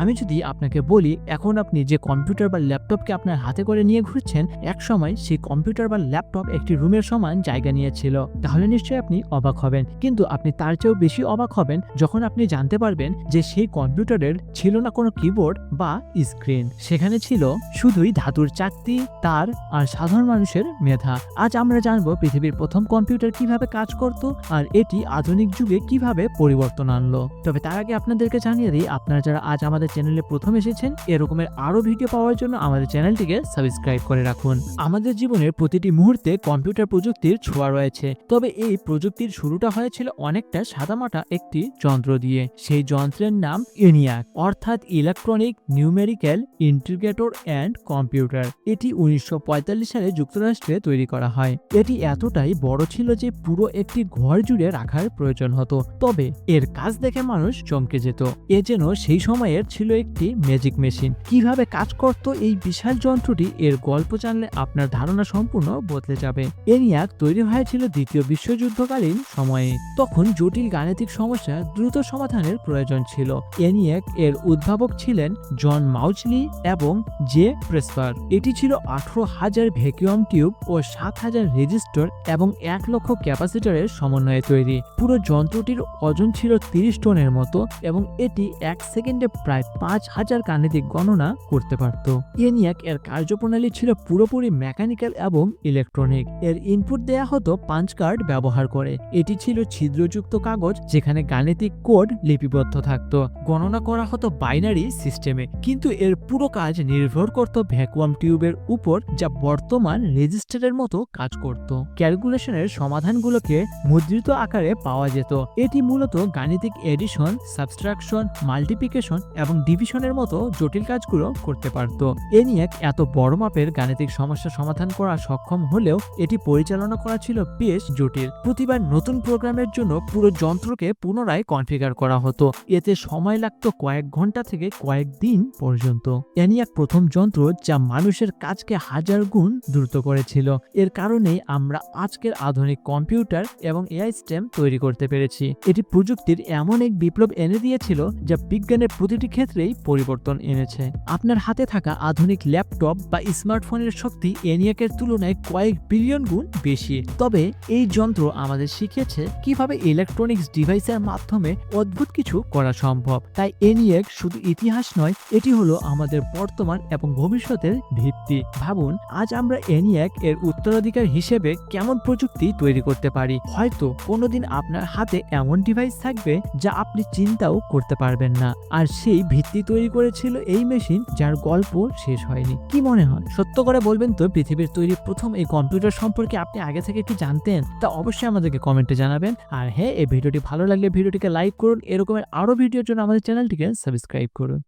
আমি যদি আপনাকে বলি, এখন আপনি যে কম্পিউটার বা ল্যাপটপকে আপনার হাতে করে নিয়ে ঘুরছেন, এক সময় সেই কম্পিউটার বা ল্যাপটপ একটি রুমের সমান জায়গা নিয়েছিল। তাহলে নিশ্চয়ই আপনি অবাক হবেন। কিন্তু আপনি তার চেয়েও বেশি অবাক হবেন যখন আপনি জানতে পারবেন যে সেই কম্পিউটারের ছিল না কোনো কিবোর্ড বা স্ক্রিন। সেখানে ছিল শুধুই ধাতুর চাকতি, তার আর সাধারণ মানুষের মেধা। আজ আমরা জানব পৃথিবীর প্রথম কম্পিউটার কীভাবে কাজ করত আর এটি আধুনিক যুগে কীভাবে পরিবর্তন আনলো। তবে তার আগে আপনাদেরকে জানিয়ে দিই, আপনারা যারা আজ আমাদের চ্যানেলে প্রথম এসেছেন, এরকমের আরও ভিডিও পাওয়ার জন্য আমাদের চ্যানেলটিকে সাবস্ক্রাইব করে রাখুন। আমাদের জীবনের প্রতিটি মুহূর্তে কম্পিউটার প্রযুক্তির ছোঁয়া রয়েছে, তবে এই প্রযুক্তির শুরুটা হয়েছিল অনেকটা সাদামাটা একটি যন্ত্র দিয়ে। সেই যন্ত্রের নাম ইনিয়াক অর্থাৎ electronic numerical integrator and computer এটি উনিশশো পঁয়তাল্লিশ সালে যুক্তরাষ্ট্রে তৈরি করা হয়। এটি এতটাই বড় ছিল যে পুরো একটি ঘর জুড়ে রাখার প্রয়োজন হতো, তবে এর কাজ দেখে মানুষ চমকে যেত। এ যেন সেই সময়ের ছিল একটি ম্যাজিক মেশিন কীভাবে কাজ করত এই বিশাল যন্ত্রটি, এর গল্প জানলে আপনার ধারণা সম্পূর্ণ বদলে যাবে। এনিয়াক তৈরি হয়েছিল দ্বিতীয় বিশ্বযুদ্ধকালীন সময়ে। তখন জটিল গাণিতিক সমস্যা দ্রুত সমাধানের প্রয়োজন ছিল। এনিয়াক এর উদ্ভাবক ছিলেন জন মাউচলি এবং জে প্রেসপার। এটি ছিল আঠারো হাজার ভ্যাকুয়াম টিউব ও সাত হাজার রেজিস্টর এবং এক লক্ষ ক্যাপাসিটরের সমন্বয়ে তৈরি। পুরো যন্ত্রটির ওজন ছিল তিরিশ টনের মতো এবং এটি এক সেকেন্ডে প্রায় পাঁচ হাজার গাণিতিক গণনা করতে পারত। এনিয়াক এর কার্যপ্রণালী ছিল পুরোপুরি মেকানিক্যাল এবং ইলেকট্রনিক এর ইনপুট দেয়া হতো পাঞ্চ কার্ড ব্যবহার করে। এটি ছিল ছিদ্রযুক্ত কাগজ যেখানে গাণিতিক কোড লিপিবদ্ধ থাকত। গণনা করা হতো বাইনারি সিস্টেমে কিন্তু এর পুরো কাজ নির্ভর করত ভ্যাকুয়াম টিউবের উপর যা বর্তমান রেজিস্টারের মতো কাজ করত। ক্যালকুলেশনের সমাধানগুলোকে মুদ্রিত আকারে পাওয়া যেত। এটি মূলত গাণিতিক এডিশন সাবস্ট্রাকশন মাল্টিপ্লিকেশন এবং ডিভিশনের মতো জটিল কাজগুলো করতে পারত। এনিয়াক এত বড় মাপের গাণিতিক সমস্যা সমাধান করা সক্ষম হলেও এটি পরিচালনা করা ছিল বেশ জটিল। প্রতিবার নতুন প্রোগ্রামের জন্য পুরো যন্ত্রকে পুনরায় কনফিগার করা হতো। এতে সময় লাগতো কয়েক ঘণ্টা থেকে কয়েক দিন পর্যন্ত। এনিয়াক প্রথম যন্ত্র যা মানুষের কাজকে হাজার গুণ দ্রুত করেছিল। এর কারণেই আমরা আজকের আধুনিক কম্পিউটার এবং এআই স্টেম তৈরি করতে পেরেছি। এটি প্রযুক্তির এমন এক বিপ্লব এনে দিয়েছিল যা বিজ্ঞানের প্রতিটি ক্ষেত্রেই পরিবর্তন এনেছে। আপনার হাতে থাকা আধুনিক ল্যাপটপ বা স্মার্টফোনের শক্তি এনিয়াকের তুলনায় কয়েক বিলিয়ন গুণ বেশি। তবে এই যন্ত্র আমাদের শিখিয়েছে কীভাবে ইলেকট্রনিক্স ডিভাইসের মাধ্যমে অদ্ভুত কিছু করা সম্ভব। তাই এনিয়াক শুধু ইতিহাস নয়, এটি হলো আমাদের বর্তমান এবং ভবিষ্যতের ভিত্তি। ভাবুন, আজ আমরা এনিয়াক এর উত্তরাধিকার হিসেবে কেমন প্রযুক্তি তৈরি করতে পারি? হয়তো কোনোদিন আপনার হাতে এমন ডিভাইস থাকবে যা আপনি চিন্তাও করতে পারবেন না। আর সেই ভিত্তি তৈরি করেছিল এই মেশিন যার গল্প শেষ হয়নি। কি মনে হয়? সত্য করে বলবেন তো, পৃথিবীর তৈরি প্রথম এই কম্পিউটার সম্পর্কে আপনি আগে থেকে কি জানতেন, তা অবশ্যই আমাদেরকে কমেন্টে জানাবেন। আর হ্যাঁ এই ভিডিওটি ভালো লাগলে ভিডিওটিকে লাইক করুন, এরকমের আরও ভিডিওর জন্য আমাদের চ্যানেলটিকে সাবস্ক্রাইব করুন।